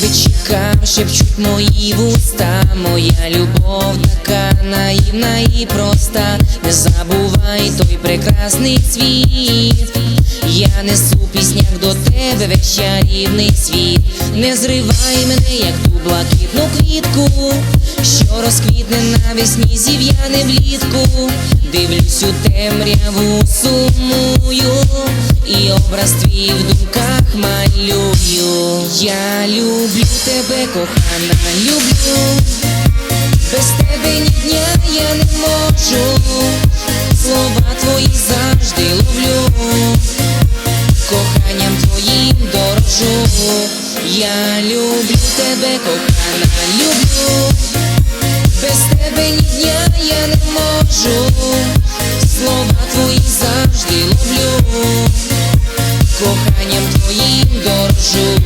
думкам шепчуть мої вуста, моя любов така наївна і проста. Не забувай той прекрасний світ. Я несу в піснях до тебе весь чарівний світ. Не зривай мене, як ту блакитну квітку, що розквітне навесні зів'яне влітку. Дивлюсь у темряву, сумую, і образ твій в думках малюю. Я люблю тебе, кохана, люблю. Без тебе ні дня я не можу. Слова твої завжди ловлю. Коханням твоїм дорожу. Я люблю тебе, кохана, люблю. Без тебе ні дня я не можу. Слова твої завжди ловлю. Коханням твоїм дорожу.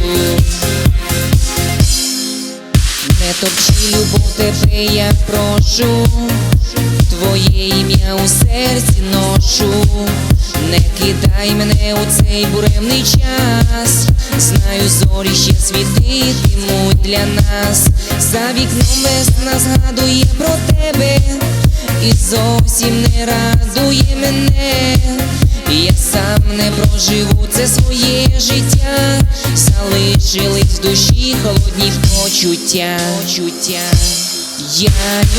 Не топчи любов тебе, я прошу, твоє ім'я у серці ношу, не кидай мене у цей буремний час. Знаю, зорі ще світитимуть для нас. За вікном весна згадує про тебе і зовсім не радує мене. Я сам не проживу це своє життя, залишились в душі холодні почуття. Я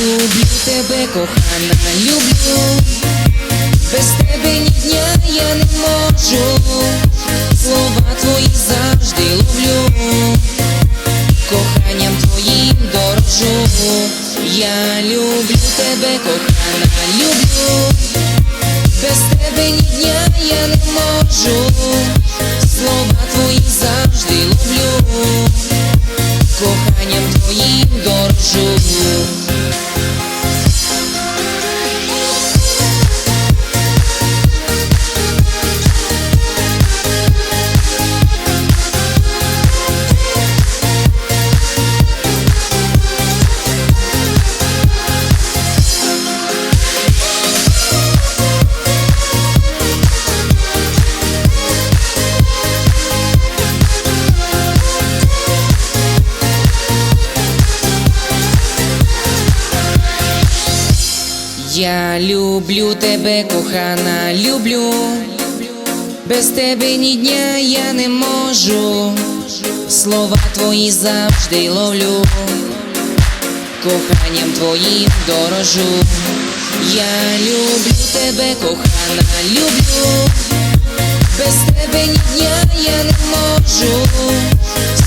люблю тебе, кохана, люблю. Без тебе ні дня я не можу. Слова твої завжди ловлю. Коханням твоїм дорожу. Я люблю тебе, кохана, люблю. Без тебе ні дня я не можу. Я люблю тебе, кохана, люблю. Без тебе ні дня я не можу. Слова твої завжди ловлю. Коханням твоїм дорожу. Я люблю тебе, кохана, люблю. Без тебе ні дня я не можу.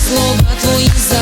Слова твої завжди